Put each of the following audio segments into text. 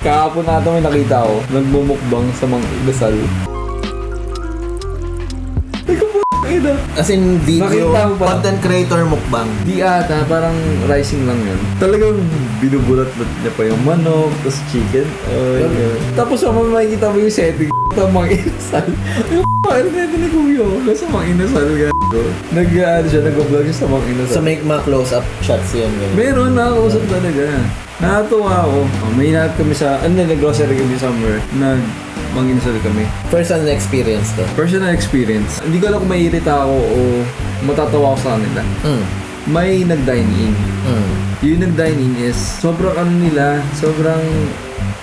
Kahapon natin may nakita ko, nagmumukbang sa mga ina. As in video, Nakita mo pa. content creator mukbang. Di ata, parang rising lang yun. Talagang binubulat-bulat niya pa yung manok, tapos chicken oil. Tapos naman makikita mo yung setting sa mga inasal. Yung ano na ni Kuya, nasa mga inasal gago. Nag, ano siya, nag-vlog siya sa mga inasal. So make mga close-up shots yan. ganun. Meron, nakakausap talaga. Nakatuwa ako. Oh, may inat kami sa, ano, nag-grocery kami somewhere. Nag, manginasal kami. Hand experience to. Personal experience. Hindi ko alam kung maiirita ako o matatawa ako sa kanila. Mm. May nag-dine in. Mm. Yung nag-dine in is, sobrang ano nila, sobrang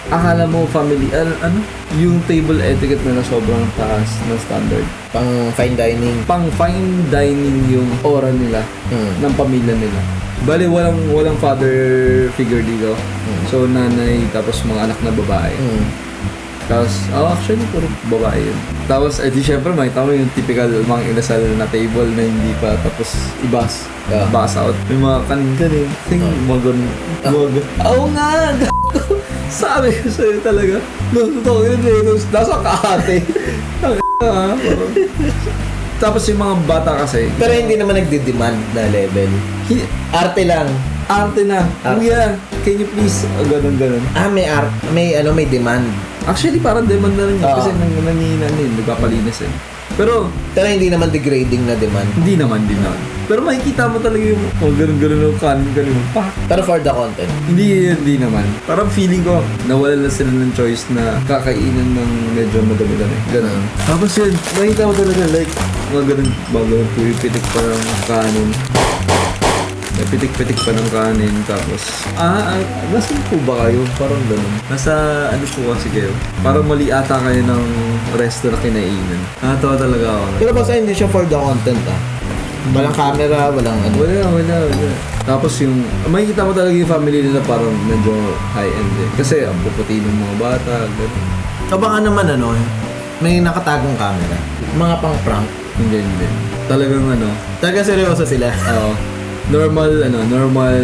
akala mo family, al- ano? Yung table etiquette nila sobrang taas na standard. Pang fine dining. Pang fine dining yung aura nila Mm. ng pamilya nila. Bali, walang walang father figure dito. So, nanay, tapos mga anak na babae. Mm. Tapos, oh, actually, puro babae yun. Tapos, edi syempre, makita mo yung typical mga inasal na table na hindi pa tapos ibas. Yeah. Bas out. May mga kanin-kanin. Ting, mga ganun. Mga ganun. Oo nga! Sabi ko sa'yo talaga. No, totoo yun. Nung Nasa kaate. Tapos yung mga bata kasi, Pero hindi naman nagde-demand na level. hi- Arte lang. arte na. Arte. Kuya, can you please? Oh, ganun, ganun. Ah, may art, may ano, may demand. Actually, parang demand na rin yun. Oo. Kasi nang nangihina na yun. Nagpapalinis eh. Pero, Pero hindi naman degrading na demand. Hindi naman, din naman. Pero makikita mo talaga yung oh, ganun-ganun yung kanin, ganun yung pak. Pero for the content. Hindi, hindi naman. Parang feeling ko, nawala na sila ng choice na kakainan ng medyo madami-dami. Ganun. Tapos yun, makikita mo talaga like, mga ganun, bago pipitik pa ng kanin. May pitik-pitik pa ng kanin, tapos, ah, ah nasan po ba kayo? Parang ganun. Nasa, ano po kasi kayo? Parang mali ata kayo ng resto na kinainan. Nakatawa talaga ako. Pero basta hindi siya for the content ah. Walang camera, walang ano. Wala, wala, wala. Tapos yung, makikita mo talaga yung family nila parang medyo high-end eh. Kasi ang puputi ng mga bata, gano'n. O baka naman ano, may nakatagong camera. Mga pang prank. Hindi, hindi. Talagang ano, Talaga seryoso sila. oo, normal, ano, normal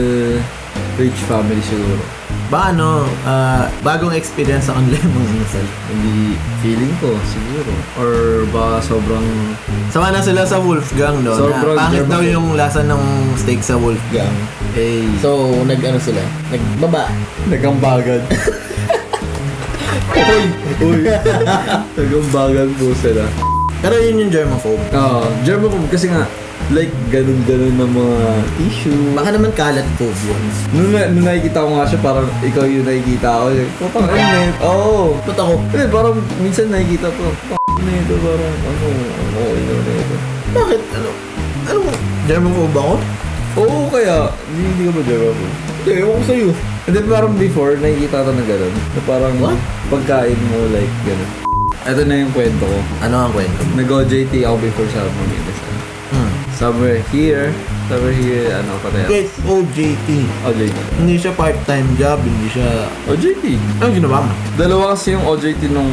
rich family siguro. Ba ano, ah, bagong experience sa yung mga inasal. Hindi, feeling ko siguro. Or baka sobrang, Sama na sila sa Wolfgang no. Sobrang na pangit German. daw yung lasa ng steak sa Wolfgang. eh, So, nag ano sila? Nagbaba. nagambagan. uy, uy. nagambagan po sila. Pero yun yung germaphobe. Oo, germaphobe kasi nga, like, ganun-ganun na mga tissue. Baka naman kalat phobe yun. Nung, na, nung nakikita ko nga siya, parang ikaw yung nakikita ko. Putang ano na? Oo. Ba't ako? Hindi, parang minsan nakikita ko. Putang na ito, parang ano, ano, ano na ito. Bakit? Ano? Ano? Germaphobe ako? Oo, kaya, hindi, hindi ka ba germaphobe? Hindi, ewan ko sa'yo. And then parang before, nakikita ko na gano'n. Na parang What? pagkain mo, like, gano'n. Ito na yung kwento ko. Ano ang kwento? Nag-OJT ako before sa Manila. Hmm. Somewhere here, somewhere here, ano pa tayo? Guys, OJT. OJT. Hindi siya part-time job, hindi siya... OJT. Ano ginawa mo? Dalawa kasi yung OJT nung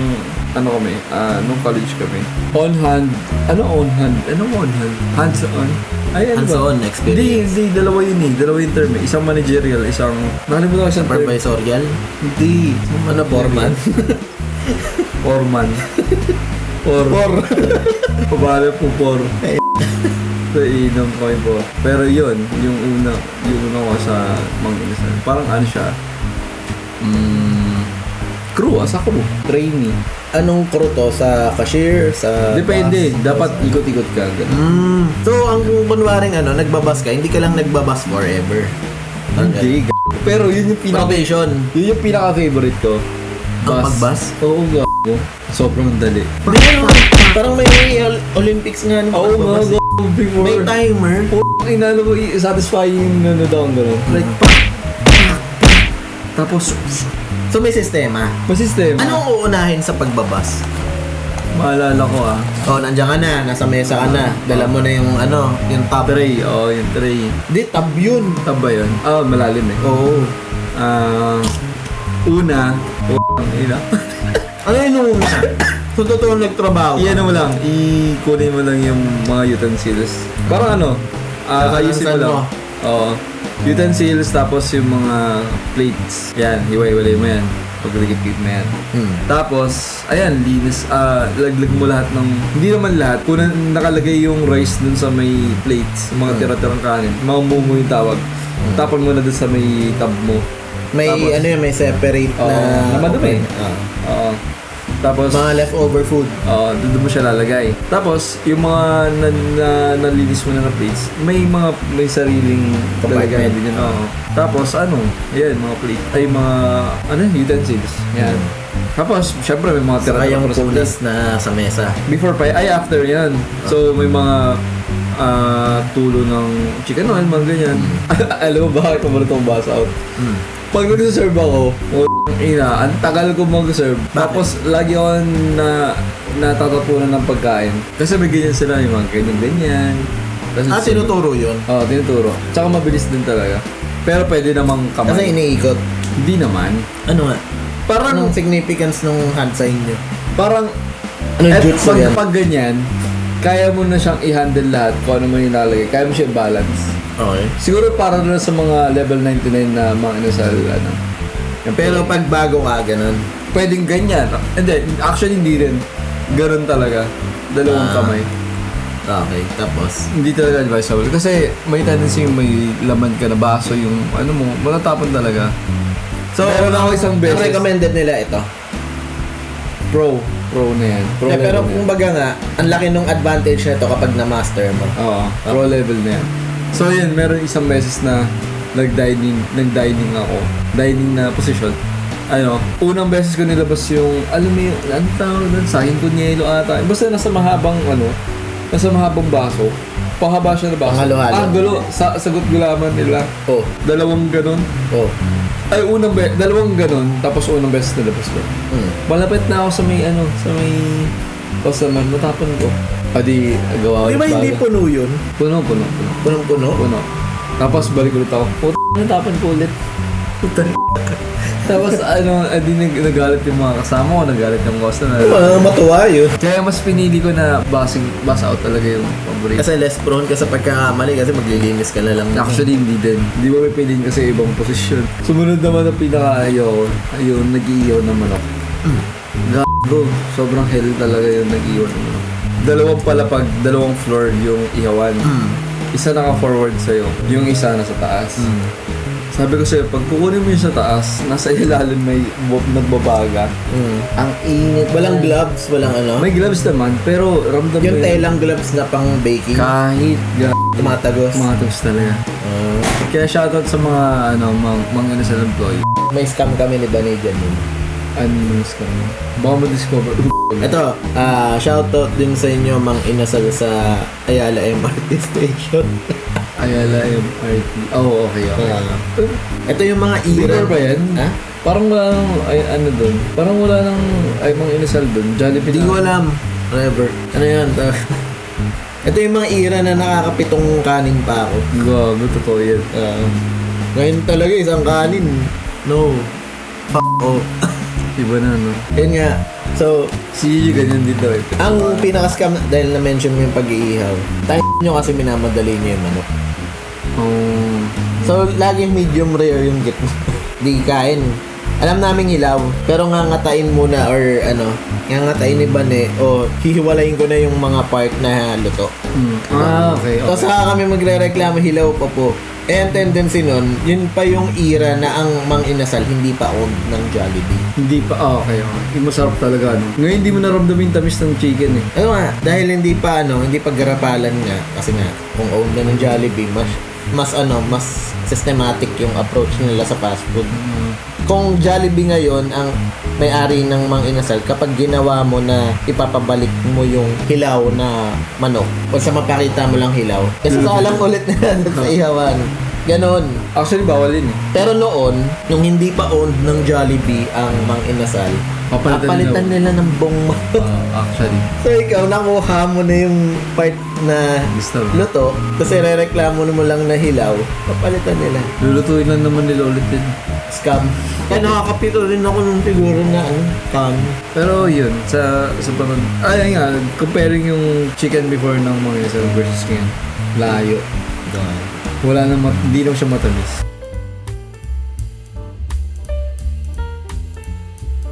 ano kami, ah, nung college kami. On hand. Ano on hand? Ano on hand? Hands on. Ay, ano ba? Hands-on Hindi, experience. hindi. Dalawa yun eh. Dalawa yung term eh. Isang managerial, isang... Nakalimutan ko isang term. Supervisorial? Hindi. Ano, foreman? Foreman. Por. Por. Pabala po por. Sa inom ko yung por. Pero yun, yung una, yung una ko sa Manginasal. Parang ano siya, mm, crew, asa crew, trainee. Anong crew to? Sa cashier? Sa Depende, bus? dapat ikot-ikot ka. Ganun. Mm. So, ang kunwaring ano, nagbabas ka, hindi ka lang nagbabas forever. Parang Hindi, g- Pero yun yung pinaka, Probation. yun yung pinaka-favorite ko. Ang magbus? Oo, gago. Sobrang dali. Ano, parang may Ol- Olympics nga nung Oo gago. Before. May timer. Puro inano ko, satisfying ano daw ang gano'n. Like, pak. Tapos, So, may sistema. masistema. Anong uunahin sa pagbabas? Maalala ko ah. Oh, nandiyan ka na, nasa mesa ka na. Dala mo na yung ano, yung tab. Tray, oo, oh, yung tray. Hindi, tab yun. Tab ba yun? Ah, malalim eh. Oo. Ah, una, ang ina. Ano yun una? Kung totoo nagtrabaho. I-ano mo lang, i-kunin mo lang yung mga utensils. Parang ano, ah, Saka ayusin mo lang. Oo. Utensils, tapos yung mga plates. Yan, hiwa-hiwalay mo yan. Pagdikit-dikit mo yan. Hmm. Tapos, ayan, linis, ah, laglag mo lahat ng, hindi naman lahat, kung na- nakalagay yung rice dun sa may plates, mga tira-tirang kanin, mga mumu yung tawag. Tapon mo na dun sa may tab mo. May Tapos- ano yun, may separate Oo, na... na madumi. Ah. Oo. Tapos, Mga leftover food. Oo, doon mo siya lalagay. Tapos, yung mga na, na, nalinis mo na na plates, may mga may sariling lalagay din yun. Oo. Tapos, ano, ayan, mga plate, ay mga, ano, utensils. Yan. Tapos, syempre, may mga Saka tira-tira yung pulis na sa mesa. Before pa, ay after yan. So, may mga ah, tulo ng chicken oil, mga ganyan. Alam mo ba, ito mo itong basa out. Hmm. Pag nag-serve ako, oh, ina, ang tagal ko mag-serve. Tapos, lagi ako na natatapunan ng pagkain. Kasi may ganyan sila, yung mga ganyan-ganyan. Tapos, Ah, tinuturo yun. Oo, tinuturo. Tsaka mabilis din talaga. Pero pwede namang kamay. Kasi iniikot. Hindi naman. Ano nga? Parang, Anong significance nung hand sign nyo? parang, eh, jutsu pag, yan? pag ganyan, kaya mo na siyang i-handle lahat kung ano man yung lalagay. Kaya mo siya i-balance. Okay. Siguro para na sa mga level 99 na mga inasal, ano. Pero pag bago ka, ganun. pwedeng ganyan. Hindi, actually hindi rin. Ganun talaga. Dalawang Ah. kamay. Okay, tapos? Hindi talaga advisable. Kasi may tendency yung may laman ka na baso yung ano mo, matatapon talaga. So, meron ako isang Ang beses. recommended nila ito. Pro. Pro na yan. Pro Eh, pero level yan. kumbaga nga, ang laki nung advantage nito kapag na-master mo. Oo, pro level na yan. So yun, meron isang beses na nag-dining, nag-dining ako. Dining na position. Ano, unang beses ko nilabas yung, alam mo yung, ano tawag doon, sayang kunyelo ata. Basta nasa mahabang, ano, nasa mahabang baso. Pahaba siya na baso. Panghalo-halo. Ah, gulo. Sa, sagot gulaman nila. Oh, Dalawang ganon. oh. Ay, unang be dalawang ganon. Tapos unang beses nilabas ko. Hmm. Malapit na ako sa may, ano, sa may customer. Matapon ko. Adi, gawa ko Di ba hindi puno yun? Puno, puno, puno. Punong-puno? Puno. Tapos balik ulit ako. Puta, natapan ko ulit. Puta. Tapos ano, adi nag nagalit yung mga kasama ko, nagalit yung customer. Ah, matuwa yun. Kaya mas pinili ko na basing, bus out talaga yung paborito. Kasi less prone ka sa pagkakamali kasi maglilinis ka na lang. Actually, hindi din. Hindi mo may piliin kasi ibang posisyon. Sumunod naman ang pinaka-ayaw ko. Ayun, nag-iiyaw ng manok. Gago. Sobrang hell talaga yung nag-iiyaw ng manok. Dalawang palapag, dalawang floor yung ihawan. Hmm. Isa naka-forward sa'yo. Yung isa nasa taas. Sabi ko sa'yo, pag kukunin mo yung sa taas, nasa ilalim may bu- nagbabaga. Hmm. Ang init. Walang na- gloves, walang ano. May gloves naman, pero ramdam yung mo yun. telang gloves na pang baking. Kahit ga- Tumatagos. mga toast talaga. Ah, Kaya shoutout sa mga ano, mga, mga innocent employee. may scam kami ni Danny dyan yun. Ano na? Baka ma-discover. Ito, ah shoutout din sa inyo mang inasal sa Ayala MRT Station. Ayala MRT. Oh, okay, okay. Ah. Ito yung mga era. Before pa yan? Ha? Parang wala nang, ay, ano doon? Parang wala nang, ay, mga inasal doon. Jollibee Hindi ko alam. Whatever. Ano yan? Ito yung mga era na nakakapitong kanin pa ako. Gago, totoo yan. Ah, ngayon talaga isang kanin. No. Fuck oh. Iba na, no? Yun nga. So, Si Gigi ganyan din daw eh. ang pinaka-scam, dahil na-mention mo yung pag-iihaw, tayo nyo kasi minamadali nyo yung manok. Oh. So, laging medium rare yung git mo. Di kain. Alam namin hilaw, pero ngangatain muna or ano, ngangatain ni Bane o hihiwalayin ko na yung mga part na luto. Hmm. Ah, okay, Tapos okay. saka kami magre-reklamo hilaw pa po. Eh, ang tendency nun, yun pa yung era na ang mang inasal, hindi pa owned ng Jollibee. Hindi pa, ah, okay, okay. Yung masarap talaga, no? Ngayon, hindi mo naramdamin yung tamis ng chicken eh. Ano nga, dahil hindi pa ano, hindi pa garapalan nga, kasi nga, kung owned na ng Jollibee, mas, mas ano, mas systematic yung approach nila sa fast food. Kung Jollibee ngayon ang may-ari ng Mang Inasal, kapag ginawa mo na ipapabalik mo yung hilaw na manok, o sa mapakita mo lang hilaw, kasi salang ulit na sa ihawan. Ganon. Actually, bawal yun eh. Pero noon, nung hindi pa owned ng Jollibee ang Mang Inasal, Papalitan papalitan nila ng bong manok. Ah, actually. So ikaw, nakuha mo na yung part na Gusto mo. luto, kasi re-reklamo mo lang na hilaw, papalitan nila. Lulutuin lang naman nila ulit yun. Scam. Kaya nakakapito rin ako nung siguro na ano, scam. Pero yun, sa sa panahon, ay nga, comparing yung chicken before ng mga isa versus ngayon, layo. Wala na, mat- hindi na siya matamis.